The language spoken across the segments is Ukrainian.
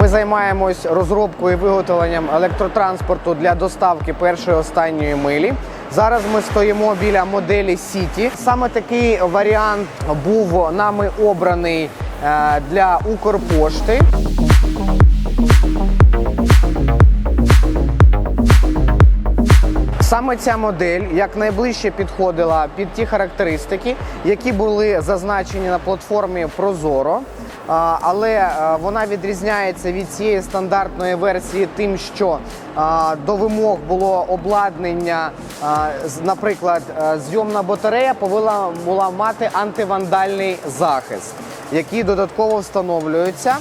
Ми займаємось розробкою і виготовленням електротранспорту для доставки першої останньої милі. Зараз ми стоїмо біля моделі Сіті. Саме такий варіант був нами обраний е, для Укрпошти. Саме ця модель якнайближче підходила під ті характеристики, які були зазначені на платформі. А, Але вона відрізняється від цієї стандартної версії тим, що до вимог було обладнання, наприклад, зйомна батарея повинна була мати антивандальний захист, який додатково встановлюється.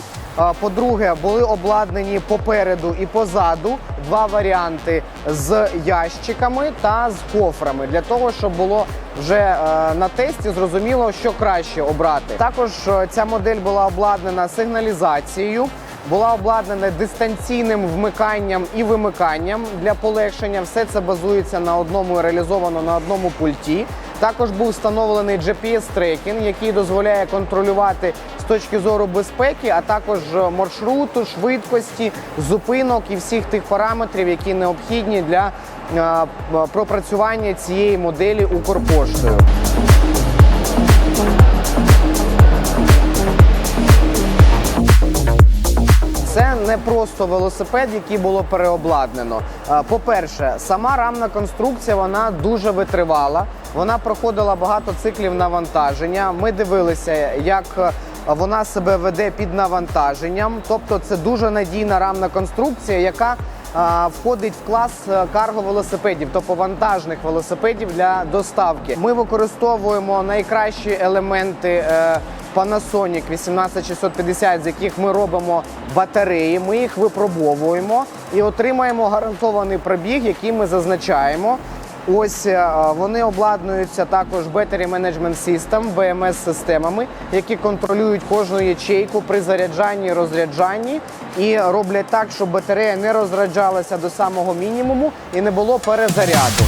По-друге, були обладнані попереду і позаду два варіанти з ящиками та з кофрами для того, щоб було вже е, на тесті зрозуміло, що краще обрати. Також е, ця модель була обладнана сигналізацією. Була обладнана дистанційним вмиканням і вимиканням для полегшення. Все це базується на одному реалізовано на одному пульті. Також був встановлений GPS-трекінг, який дозволяє контролювати з точки зору безпеки, а також маршруту, швидкості, зупинок і всіх тих параметрів, які необхідні для е, пропрацювання цієї моделі Укрпоштою. Це не просто велосипед, який було переобладнано. Е, По-перше, сама рамна конструкція вона дуже витривала. Вона проходила багато циклів навантаження. Ми дивилися, як е, вона себе веде під навантаженням. Тобто, це дуже надійна рамна конструкція, яка е, входить в клас е, карго-велосипедів, тобто вантажних велосипедів для доставки. Ми використовуємо найкращі елементи. Panasonic 18650, з яких ми робимо батареї. Ми їх випробовуємо і отримаємо гарантований пробіг, який ми зазначаємо. Ось е, вони обладнуються також Battery Management System, BMS системами, які контролюють кожну ячейку при заряджанні розряджанні, і роблять так, щоб батарея не розряджалася до самого мінімуму і не було перезаряду.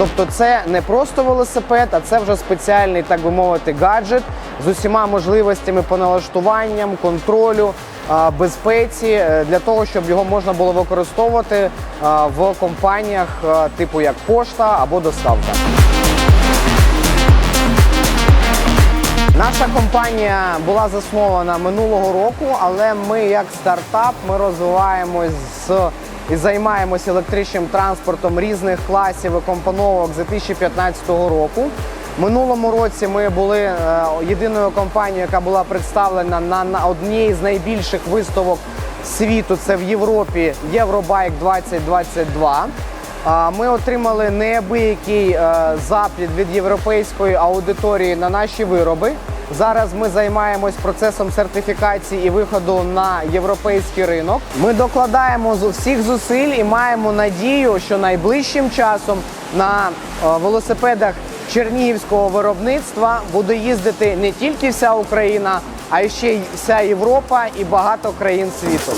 Тобто це не просто велосипед, а це вже спеціальний, так би мовити, гаджет з усіма можливостями по налаштуванням, контролю, безпеці е, для того, щоб його можна було використовувати в компаніях типу як пошта або доставка. Наша компанія була заснована минулого року, але ми як стартап ми розвиваємось з і займаємося електричним транспортом різних класів і компоновок з 2015 року. Минулому році ми були е, єдиною компанією, яка була представлена на, одній з найбільших виставок світу. Це в Європі Євробайк 2022. Ми отримали неабиякий е, запліт від європейської аудиторії на наші вироби. Зараз ми займаємось процесом сертифікації і виходу на європейський ринок. Ми докладаємо з всіх зусиль і маємо надію, що найближчим часом на е, велосипедах чернігівського виробництва буде їздити не тільки вся Україна, а ще й вся Європа і багато країн світу.